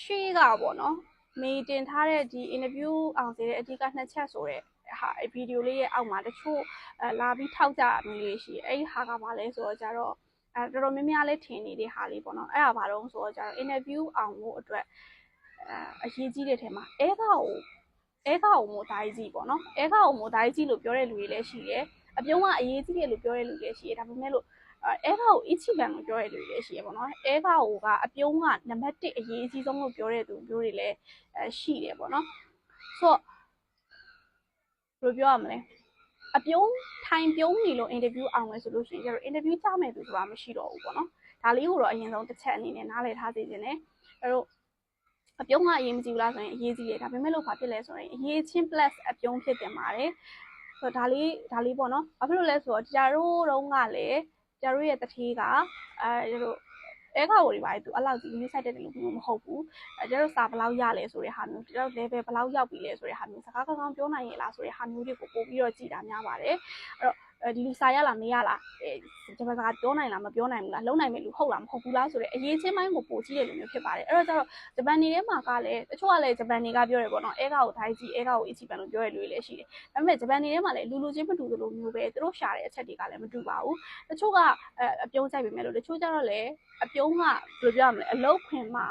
ရှေ့ကပေါ့နော်မေတင်ထားတဲ့ဒီ interview အောင်စေတဲ့အဓိကနှစ်ချက်ဆိုတဲ့ဟာဗီဒီယိုလေးရဲ့အောက်မှာတချို့အဲလာပြီးထောက်ကြမျိုးလေးရှိအဲ့ဒီဟာကဘာလဲဆိုတော့ကြတော့အဲတော်တော်များများလေးထင်နေတဲ့ဟာလေးပေါ့နော်အဲ့ဒါဘာလို့ဆိုတော့ကြတော့ interview အောင်ဖို့အတွက်အဲအရေးကြီးတဲ့ထဲမှာအဲကကိုအဲကကိုမို့ဒိုင်းကြီးပေါ့နော်အဲကကိုမို့ဒိုင်းကြီးလို့ပြောတဲ့လူတွေလည်းရှိတယ်အပြုံးကအရေးကြီးတယ်လို့ပြောတဲ့လူတွေလည်းရှိတယ်ဒါပေမဲ့လို့ အဲကာကိုအီချီဘန်ကိုပြောရတဲ့လူတွေလည်းရှိရပေါ့နော်အဲကာကိုကအပြုံးကနံပါတ်1အရေးကြီးဆုံးလို့ပြောတဲ့သူမျိုးတွေလည်းအဲရှိတယ်ပေါ့နော်ဆိုတော့ဘယ်လိုပြောရမလဲအပြုံးထိုင်ပြုံးနေလို့အင်တာဗျူးအောင်မယ်ဆိုလို့ရှိရင်ကျတော့အင်တာဗျူးကြားမယ်သူဆိုတာမရှိတော့ဘူးပေါ့နော်ဒါလေးကိုတော့အရင်ဆုံးတစ်ချက်အနေနဲ့နားလည်ထားစေချင်တယ်အဲ့တော့အပြုံးကအရေးမကြီးဘူးလားဆိုရင်အရေးကြီးတယ်ဒါပေမဲ့လို့ဘာဖြစ်လဲဆိုရင်အရေးချင်း plus အပြုံးဖြစ်တင်ပါတယ်ဆိုတော့ဒါလေးဒါလေးပေါ့နော်ဘာဖြစ်လို့လဲဆိုတော့ကြာတို့တုန်းကလည်း ကျတို့ရဲ့တထေးကအဲတို့အဲကောက်တွေပါသူအဲ့လောက်ကြီး limit တဲ့လို့မျိုးမဟုတ်ဘူးအဲကျတို့စာဘယ်လောက်ရလဲဆိုတဲ့ဟာမျိုးကျတို့ level ဘယ်လောက်ရောက်ပြီလဲဆိုတဲ့ဟာမျိုးစကားကောင်းကောင်းပြောနိုင်ရဲ့လားဆိုတဲ့ဟာမျိုးတွေကိုပို့ပြီးတော့ကြည်တာများပါတယ်အဲ့တော့ဒီလူစာရလားမရလားအဲဂျပန်စကားပြောနိုင်လားမပြောနိုင်ဘူးလားလုံနိုင်မယ်လူဟုတ်လားမဟုတ်ဘူးလားဆိုတဲ့အရေးချင်းပိုင်းကိုပို့ကြည့်ရလို့မျိုးဖြစ်ပါတယ်အဲ့တော့ကျတော့ဂျပန်နေထဲမှာကလည်းတချို့ကလည်းဂျပန်နေကပြောရပေါ့နော်အဲကောက်ကိုဒိုင်းကြီးအဲကောက်ကိုအီချီပန်လို့ပြောရလူတွေလည်းရှိတယ်ဒါပေမဲ့ဂျပန်နေထဲမှာလည်းလူလူချင်းမတူသလိုမျိုးပဲသူတို့ရှာတဲ့အချက်တွေကလည်းမတူပါဘူးတချို့ကအပြုံးကြိုက်ပေမဲ့လို့တချို့ကျတော့လည်းအပြုံးကဘယ်လိုပြောရမလဲအလုတ်ခွင်မှာ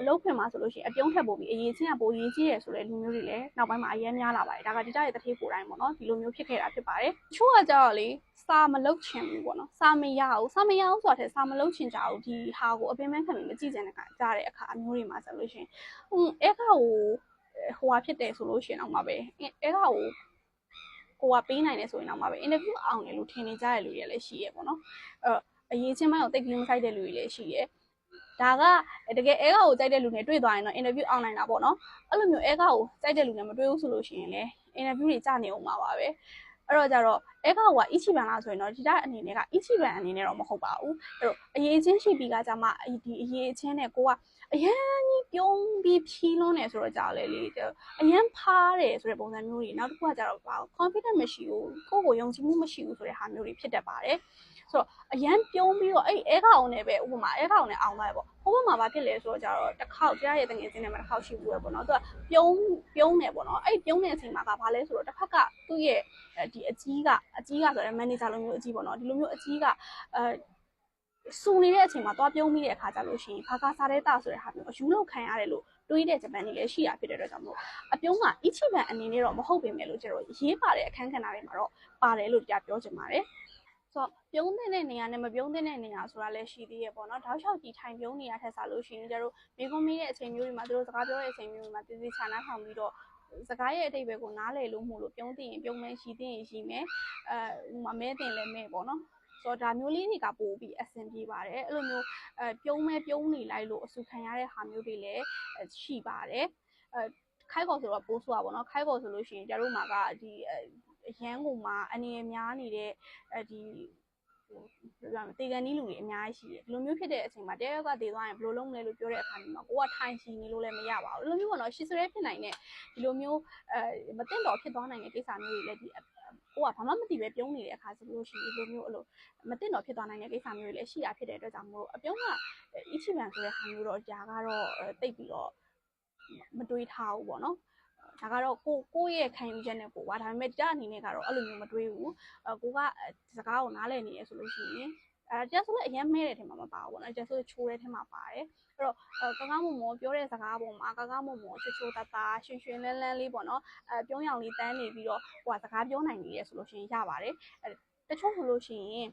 အလုတ်ခွင်မှာဆိုလို့ရှိရင်အပြုံးထက်ပိုပြီးအရေးချင်းကပိုရေးကြီးရယ်ဆိုတဲ့လူမျိုးတွေလည်းနောက်ပိုင်းမှာအရင်များလာပါတယ်ဒါကဒီကြရဲ့တထေးကိုယ်တိုင်းပေါ့နော်ဒီလိုမျိုးဖြစ်ခဲ့တာဖြစ်ပါတယ်တချို့ကကြတော့လေစာမလုပ်ချင်ဘူးပေါ့နော်စာမရဘူးစာမရဘူးဆိုတာထက်စာမလုပ်ချင်ကြဘူးဒီဟာကိုအပင်ပန်းခံပြီးမကြည့်ကြတဲ့အခါကြားတဲ့အခါအမျိုးတွေမှာဆိုလို့ရှိရင်ဟွန်းအဲ့ခါကိုဟိုဟာဖြစ်တယ်ဆိုလို့ရှိရင်တော့မှပဲအဲ့ခါကိုကိုကပေးနိုင်တယ်ဆိုရင်တော့မှပဲ interview အောင်တယ်လို့ထင်နေကြတဲ့လူတွေလည်းရှိရဲပေါ့နော်အဲ့အရေးချင်းပိုင်းကိုတိတ်ပြီးမဆိုင်တဲ့လူတွေလည်းရှိရဲဒါကတကယ်အဲကာကိုကြိုက်တဲ့လူနဲ့တွေ့သွားရင်တော့ interview အောင်နိုင်တာပေါ့နော်အဲ့လိုမျိုးအဲကာကိုကြိုက်တဲ့လူနဲ့မတွေ့ဘူးဆိုလို့ရှိရင်လည်း interview တွေကြာနေအောင်ပါပါပဲ အဲ့တော့ကြတော့အဲကာကအီချီဘန်လားဆိုရင်တော့ဒီတိုင်းအနေနဲ့ကအီချီဘန်အနေနဲ့တော့မဟုတ်ပါဘူးအဲ့တော့အရေးချင်းရှိပြီးကကြမှာဒီအရေးချင်းနဲ့ကိုကအရန်ကြီးပြုံးပြီးဖြီးလွန်းနေဆိုတော့ကြာလေလေအရန်ဖားတယ်ဆိုတဲ့ပုံစံမျိုးတွေနောက်တစ်ခုကကြတော့ဘာ confident မရှိဘူးကိုယ့်ကိုယုံကြည်မှုမရှိဘူးဆိုတဲ့ဟာမျိုးတွေဖြစ်တတ်ပါတယ် ဆိုတော့အရန်ပြုံးပြီးတော့အဲ့အဲကောင်နဲ့ပဲဥပမာအဲကောင်နဲ့အောင်လိုက်ပေါ့ဟိုဘက်မှာဘာဖြစ်လဲဆိုတော့ကြတော့တစ်ခေါက်ကြားရဲ့တငယ်ချင်းနဲ့မှတစ်ခေါက်ရှိဘူးပဲပေါ့နော်သူကပြုံးပြုံးနေပေါ့နော်အဲ့ပြုံးနေတဲ့အချိန်မှာကဘာလဲဆိုတော့တစ်ဖက်ကသူ့ရဲ့ဒီအကြီးကအကြီးကဆိုတော့ manager လိုမျိုးအကြီးပေါ့နော်ဒီလိုမျိုးအကြီးကအဲစူနေတဲ့အချိန်မှာသွားပြုံးမိတဲ့အခါကျလို့ရှိရင်ဘာကာစားတဲ့တာဆိုတဲ့ဟာမျိုးအယူလောက်ခံရတယ်လို့တွေးတဲ့ဂျပန်တွေလည်းရှိတာဖြစ်တဲ့အတွက်ကြောင့်မို့အပြုံးကအီချီဘန်အနေနဲ့တော့မဟုတ်ပေမဲ့လို့ကျတော့ရေးပါတဲ့အခန်းကဏ္ဍတွေမှာတော့ပါတယ်လို့တရားပြောချင်ပါတယ် ဆိုတော့ပြုံးတဲ့နေရာနဲ့မပြုံးတဲ့နေရာဆိုတာလည်းရှိသေးရပေါ့နော်။တောက်လျှောက်ဒီထိုင်ပြုံးနေရထက်စားလို့ရှိရင်ကျတို့မိကုန်းမေးတဲ့အချိန်မျိုးတွေမှာတို့စကားပြောတဲ့အချိန်မျိုးတွေမှာတည်တည်ချာနာထောင်ပြီးတော့စကားရဲ့အတိတ်ပဲကိုနားလည်လို့မှုလို့ပြုံးသိရင်ပြုံးမယ်ရှိသိရင်ရှိမယ်အဲဟိုမှာမဲတင်လဲမဲပေါ့နော်ဆိုတော့ဒါမျိုးလေးတွေကပို့ပြီးအဆင်ပြေပါတယ်အဲ့လိုမျိုးအဲပြုံးမဲပြုံးနေလိုက်လို့အဆူခံရတဲ့ဟာမျိုးတွေလည်းရှိပါတယ်အဲခိုက်ကော်ဆိုတော့ပိုးဆိုပါပေါ့နော်ခိုက်ကော်ဆိုလို့ရှိရင်ကျတို့မှာကဒီ အရန်ကုန်မှာအနေအများနေတဲ့အဲဒီဟိုပြောရမယ်တေကန်နီးလူတွေအများကြီးရှိတယ်ဒီလိုမျိုးဖြစ်တဲ့အချိန်မှာတယောက်ကတေသွားရင်ဘယ်လိုလုပ်မလဲလို့ပြောတဲ့အခါမျိုးမှာကိုကထိုင်ရှိနေလို့လည်းမရပါဘူးဒီလိုမျိုးပေါ့နော်ရှစ်စရဲဖြစ်နိုင်တဲ့ဒီလိုမျိုးအဲမတင်တော်ဖြစ်သွားနိုင်တဲ့ကိစ္စမျိုးတွေလည်းဒီကိုကဘာမှမသိပဲပြုံးနေတဲ့အခါဆိုလို့ရှိရင်ဒီလိုမျိုးအဲ့လိုမတင်တော်ဖြစ်သွားနိုင်တဲ့ကိစ္စမျိုးတွေလည်းရှိတာဖြစ်တဲ့အတွက်ကြောင့်မို့အပြုံးကအီချီမန်ဆိုတဲ့ဟာမျိုးတော့ຢာကတော့တိတ်ပြီးတော့မတွေးထားဘူးပေါ့နော် ဒါကတော့ကိုကိုရဲ့ခံယူချက်နဲ့ကိုကဒါပေမဲ့တရားအနေနဲ့ကတော့အဲ့လိုမျိုးမတွေးဘူးအကိုကစကားကိုနားလည်နေရဆိုလို့ရှိရင်အဲကျဆိုလည်းအရင်မဲတဲ့ထဲမှာမပါဘူးပေါ့နော်ကျဆိုချိုးတဲ့ထဲမှာပါတယ်အဲ့တော့ကကားမမောပြောတဲ့စကားပုံမှာကကားမမောချိုချိုတတာရွှင်ရွှင်လန်းလန်းလေးပေါ့နော်အဲပြုံးရောင်လေးတန်းနေပြီးတော့ဟိုကစကားပြောနိုင်နေရဆိုလို့ရှိရင်ရပါတယ်အဲတချို့ဆိုလို့ရှိရင်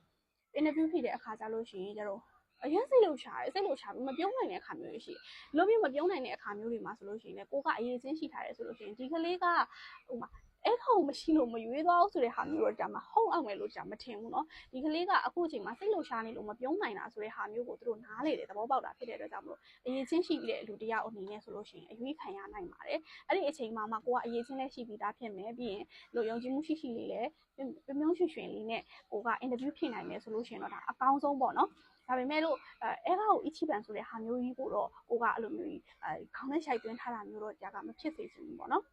interview ဖြစ်တဲ့အခါကျလို့ရှိရင်ကျတော့ အရင်စိတ်လှုပ်ရှားတယ်စိတ်လှုပ်ရှားပြီးမပြုံးနိုင်တဲ့အခါမျိုးတွေရှိတယ်။လိုမျိုးမပြုံးနိုင်တဲ့အခါမျိုးတွေမှာဆိုလို့ရှိရင်လည်းကိုကအရေးချင်းရှိထားတယ်ဆိုလို့ရှိရင်ဒီကလေးကဟိုမှာအဲ့ခေါမရှိလို့မရွေးသွားဘူးဆိုတဲ့ဟာမျိုးတော့ကြာမှာဟုတ်အောင်မယ်လို့ကြာမထင်ဘူးเนาะဒီကလေးကအခုအချိန်မှာစိတ်လှုပ်ရှားနေလို့မပြုံးနိုင်တာဆိုတဲ့ဟာမျိုးကိုသူတို့နားလေတယ်သဘောပေါက်တာဖြစ်တဲ့အတွက်ကြောင့်မလို့အရေးချင်းရှိပြီးတဲ့လူတယောက်အနေနဲ့ဆိုလို့ရှိရင်အရွေးခံရနိုင်ပါတယ်အဲ့ဒီအချိန်မှာမှကိုကအရေးချင်းလည်းရှိပြီးသားဖြစ်မယ်ပြီးရင်လို့ယုံကြည်မှုရှိရှိလေးလည်းပြမြုံရွှင်ရွှင်လေးနဲ့ကိုကအင်တာဗျူးဖြစ်နိုင်မယ်ဆိုလို့ရှိရင်တော့ဒါအကောင်းဆုံးပေါ့နော် ဒါပေမဲ့လို့အဲအဲကောင်အီချီပန်ဆိုတဲ့ဟာမျိုးကြီးကိုတော့ကိုကအဲ့လိုမျိုးကြီးအဲခေါင်းနဲ့ရှိုက်သွင်းထားတာမျိုးတော့ကြာကမဖြစ်စေချင်ဘူးပေါ့နော်